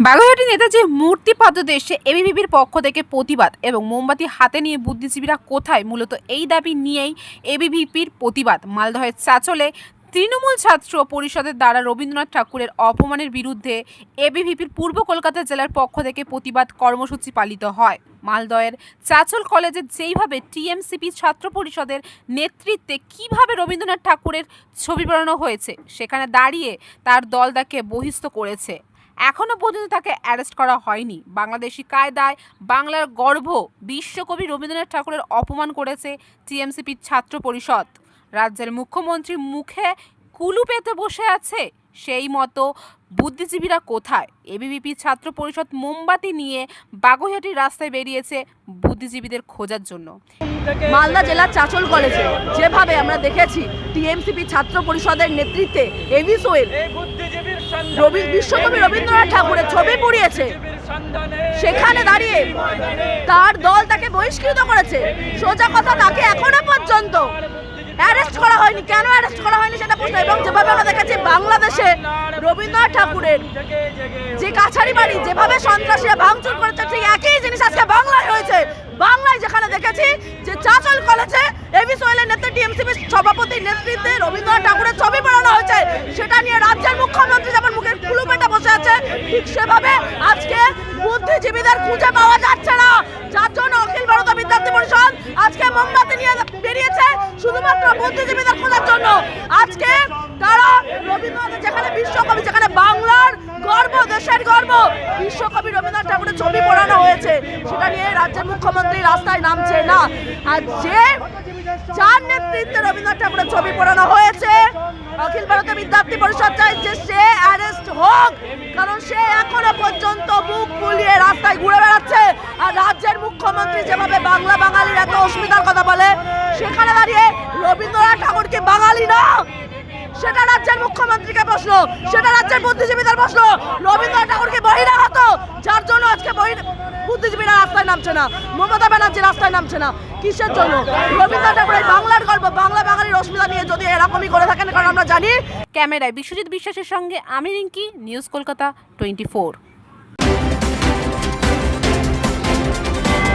বাগুইহাটি নেতাজি মূর্তি পাদদেশে এবিভিপির পক্ষ থেকে প্রতিবাদ এবং মোমবাতি হাতে নিয়ে বুদ্ধিজীবীরা কোথায়? মূলত এই দাবি নিয়েই এবিভিপির প্রতিবাদ। মালদহের চাচলে তৃণমূল ছাত্র পরিষদের দ্বারা রবীন্দ্রনাথ ঠাকুরের অপমানের বিরুদ্ধে এবিভিপির পূর্ব কলকাতা জেলার পক্ষ থেকে প্রতিবাদ কর্মসূচি পালিত হয়। মালদয়ের চাচল কলেজে যেইভাবে টিএমসিপি ছাত্র পরিষদের নেতৃত্বে কীভাবে রবীন্দ্রনাথ ঠাকুরের ছবি বানানো হয়েছে, সেখানে দাঁড়িয়ে তার দল তাকে বহিষ্ঠ করেছে। এখনও পর্যন্ত তাকে অ্যারেস্ট করা হয়নি। বাংলাদেশি কায়দায় বাংলার গর্ভ বিশ্বকবি রবীন্দ্রনাথ ঠাকুরের অপমান করেছে টিএমসিপির ছাত্র পরিষদ। রাজ্যের মুখ্যমন্ত্রী মুখে কুলু পেতে বসে আছে সেই মতো বুদ্ধিজীবীরা কোথায়? এবিভিপি ছাত্র পরিষদ মোমবাতি নিয়ে বাগুইহাটির রাস্তায় বেরিয়েছে বুদ্ধিজীবীদের খোঁজার জন্য। মালদা জেলার চাচল কলেজে যেভাবে আমরা দেখেছি টিএমসিপি ছাত্র পরিষদের নেতৃত্বে এভি সোয়েল রবি বিশ্বকবি রবীন্দ্রনাথ ঠাকুরের ছবি পুড়িয়েছে। সেখানে দাঁড়িয়ে তার দল তাকে বহিষ্কৃত করেছে। সোজা কথা, তাকে এখনও পর্যন্ত অ্যারেস্ট করা হয়নি। কেন অ্যারেস্ট করা হয়নি সেটা প্রশ্ন। এবং যেভাবে আমরা দেখেছি, বাংলাদেশে রবীন্দ্রনাথ ঠাকুরের যে কাছারি বাড়ি, যেভাবে সন্ত্রাসীরা ভাঙচুর করেছে, ঠিক একই জিনিস আজকে বাংলায় হয়েছে। বাংলায় যেখানে দেখেছি যে চাচল কলেজে এভি সোহেলের নেতৃত্বে টিএমসিপি সভাপতির নেতৃত্বে রবীন্দ্রনাথ ঠাকুরের ছবি বানানো হয়েছে। সেটা ঠিক সেভাবে আজকে বুদ্ধিজীবীদের খুঁজে পাওয়া যাচ্ছে না। যার জন্য অখিল ভারত বিদ্যার্থী পরিষদ আজকে মোমবাতি নিয়ে বেরিয়েছে শুধুমাত্র বুদ্ধিজীবীদের খোঁজার জন্য। আজকে তারা রবীন্দ্রনাথ যেখানে বিশ্বকবি, যেখানে বাংলার গর্ব, দেশের গর্ব, বিশ্বকবি রবীন্দ্রনাথ ঠাকুরের ছবি পড়ানো হয়েছে। সেটা নিয়ে রাজ্যের মুখ্যমন্ত্রী রাস্তায় নামছে না। আর যে, যার নেতৃত্বে রবীন্দ্রনাথ ঠাকুরের ছবি পড়ানো হয়েছে, অখিল ভারতীয় বিদ্যার্থী পরিষদ চাইছে সে হোক, কারণ সে এখনও পর্যন্ত মুখ ফুলিয়ে রাস্তায় ঘুরে বেড়াচ্ছে। আর রাজ্যের মুখ্যমন্ত্রী যেভাবে বাংলা বাঙালির এত অস্মিতার কথা বলে, সেখানে দাঁড়িয়ে রবীন্দ্রনাথ ঠাকুর কি বাঙালি না? সেটা রাজ্যের মুখ্যমন্ত্রীকে প্রশ্ন, সেটা রাজ্যের বুদ্ধিজীবীদের প্রশ্ন। রবীন্দ্রনাথ ঠাকুরকে বহিরাগত যার জন্য আজকে বহির বুদ্ধিজীবীরা রাস্তায় নামছে না, মমতা ব্যানার্জি রাস্তায় নামছে না। কিসের জন্য? রবীন্দ্রনাথ ঠাকুরের বাংলার গল্প, বাংলা বাঙালির অস্মিতা নিয়ে যদি এরকমই করে থাকেন, কারণ আমরা জানি। ক্যামেরায় বিশ্বজিৎ বিশ্বাসের সঙ্গে আমি রিঙ্কি, নিউজ কলকাতা টোয়েন্টি